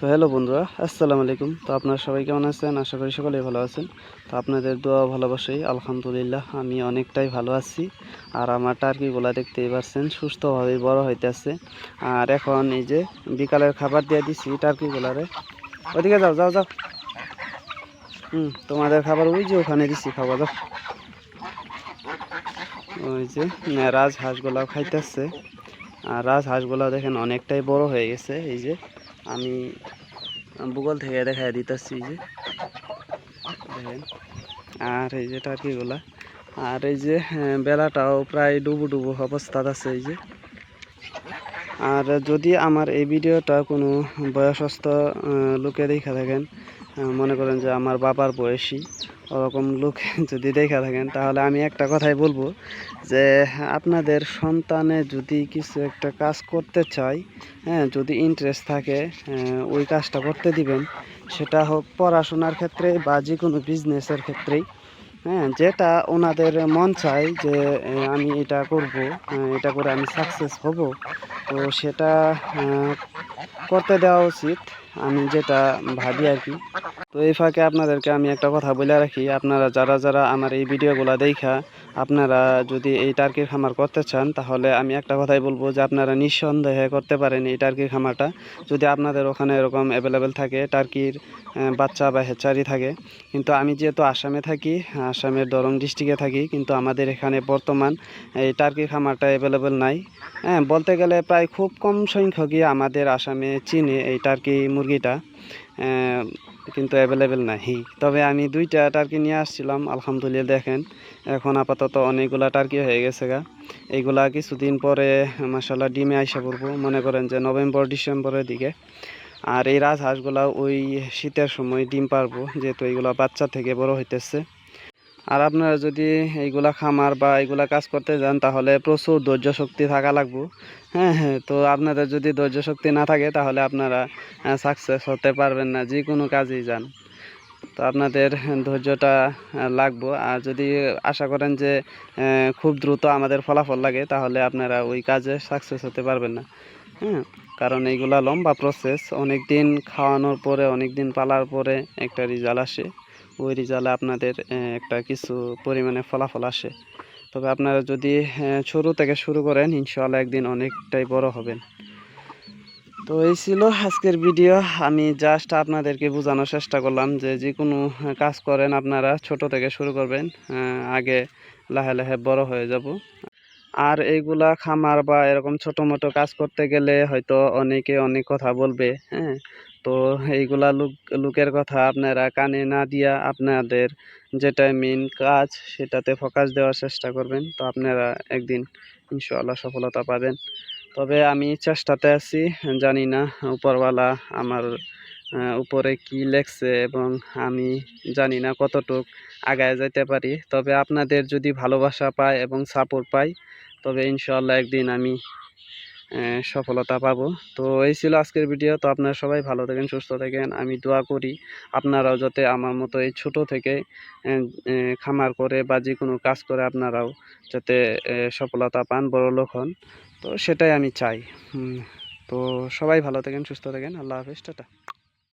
তো হ্যালো বন্ধুরা, আসসালামু আলাইকুম। তো আপনারা সবাই কেমন আছেন? আশা করি সকলেই ভালো আছেন। তো আপনাদের দোয়া ভালোবাসাই আলহামদুলিল্লাহ, আমি অনেকটাই ভালো আছি। আর আমার টার্কিগুলা দেখতেই পাচ্ছেন সুস্থভাবে বড় হইতেছে। আর এখন এই যে বিকালের খাবার দিয়ে দিছি টার্কিগুলারে ওদিকে যাও যাও যাও। হুম, তোমাদের খাবার ওই যে ওখানে দিছি খাবার দাও। ওই যে রাজ হাঁসগুলাও খাইতেছে। আর রাজ হাঁসগুলা দেখেন অনেকটাই বড় হয়ে গেছে, এই যে। আমি ভূগোল থেকে দেখাই দিতেছি যে, দেখেন। আর এই যে টার্কিগুলা, আর এই যে বেলাটাও প্রায় ডুবু ডুবু অবস্থা আছে এই যে। আর যদি আমার এই ভিডিওটা কোনো বয়সস্থ লোকে দেখা থাকেন মনে করেন যে আমার বাবার বয়সী ওরকম লোক যদি দেখা থাকেন, তাহলে আমি একটা কথাই বলব যে, আপনাদের সন্তানে যদি কিছু একটা কাজ করতে চায় হ্যাঁ যদি ইন্টারেস্ট থাকে ওই কাজটা করতে দিবেন। সেটা হোক পড়াশোনার ক্ষেত্রে বা যে কোনো বিজনেসের ক্ষেত্রেই। হ্যাঁ যেটা ওনাদের মন চায় যে আমি এটা করব এটা করে আমি সাকসেস হব। তো সেটা করতে দেওয়া উচিত। আমি যেটা ভাবি আর কি। তো এই ফাঁকে আপনাদেরকে আমি একটা কথা বলে রাখি, আপনারা যারা যারা আমার এই ভিডিওগুলো দেখা, আপনারা যদি এই টার্কির খামার করতে চান, তাহলে আমি একটা কথাই বলব যে আপনারা নিঃসন্দেহে করতে পারেন এই টার্কির খামারটা। যদি আপনাদের ওখানে এরকম অ্যাভেলেবেল থাকে, টার্কির বাচ্চা বা হেচারি থাকে, কিন্তু আমি যেহেতু আসামে থাকি, আসামের দরং ডিস্ট্রিক্টে থাকি, কিন্তু আমাদের এখানে বর্তমান এই টার্কির খামারটা অ্যাভেলেবেল নাই। হ্যাঁ বলতে গেলে প্রায় খুব কম সংখ্যকই আমাদের আসামে চিনে এই টার্কি মুরগিটা। কিন্তু অ্যাভেলেবেল নাই তবে আমি দুইটা টার্কি নিয়ে আসছিলাম, আলহামদুলিল্লাহ দেখেন। এখন আপাতত অনেকগুলা টার্কি হয়ে গেছে গা। এইগুলা কিছুদিন পরে মাসাল্লাহ ডিমে আইসা পড়ব। মনে করেন যে নভেম্বর, ডিসেম্বরের দিকে। আর এই রাজহাঁসগুলা ওই শীতের সময় ডিম পারব, যেহেতু এইগুলা বাচ্চা থেকে বড় হইতেছে। আর আপনারা যদি এইগুলা খামার বা এইগুলা কাজ করতে যান, তাহলে প্রচুর ধৈর্য শক্তি থাকা লাগবে। হ্যাঁ হ্যাঁ তো আপনাদের যদি ধৈর্য শক্তি না থাকে, তাহলে আপনারা সাকসেস হতে পারবেন না, যে কোনো কাজেই যান। তো আপনাদের ধৈর্যটা লাগবো। আর যদি আশা করেন যে খুব দ্রুত আমাদের ফলাফল লাগে, তাহলে আপনারা ওই কাজে সাকসেস হতে পারবেন না। হ্যাঁ কারণ এইগুলা লম্বা প্রসেস অনেক দিন খাওয়ানোর পরে অনেক দিন পালার পরে একটা রেজাল্ট আসে। ওই রেজাল্টে আপনাদের একটা কিছু পরিমাণে ফলাফল আসে। তবে আপনারা যদি শুরু থেকে শুরু করেন, ইনশাআল্লাহ একদিন অনেকটাই বড় হবেন। তো এই ছিল আজকের ভিডিও। আমি জাস্ট আপনাদেরকে বোঝানোর চেষ্টা করলাম যে যে কোনো কাজ করেন আপনারা, ছোট থেকে শুরু করবেন আগে লাহে লাহে বড় হয়ে যাব। আর এইগুলা খামার বা এরকম ছোট মোটো কাজ করতে গেলে হয়তো অনেকে অনেক কথা বলবে হ্যাঁ? তো এইগুলা লোক, লোকের কথা আপনারা কানে না দিয়া আপনাদের যেটা মেন কাজ সেটাতে ফোকাস দেওয়ার চেষ্টা করবেন। তো আপনারা একদিন ইনশাআল্লাহ সফলতা পাবেন। তবে আমি চেষ্টাতে আছি, জানি না উপরওয়ালা আমার উপরে কি লেখছে এবং আমি জানি না কতটুক আগায় যেতে পারি। তবে আপনাদের যদি ভালোবাসা পাই এবং সাপোর্ট পাই, তবে ইনশাআল্লাহ একদিন আমি সফলতা পাবো। তো এই ছিল আজকের ভিডিও তো আপনারা সবাই ভালো থাকেন, সুস্থ থাকেন। আমি দোয়া করি আপনারাও যাতে আমার মতো এই ছোট থেকে খামার করে বা যে কোনো কাজ করে আপনারাও যাতে সফলতা পান, বড় লোক হন। তো সেটাই আমি চাই। তো সবাই ভালো থাকেন, সুস্থ থাকেন। আল্লাহ হাফিজ, টাটা।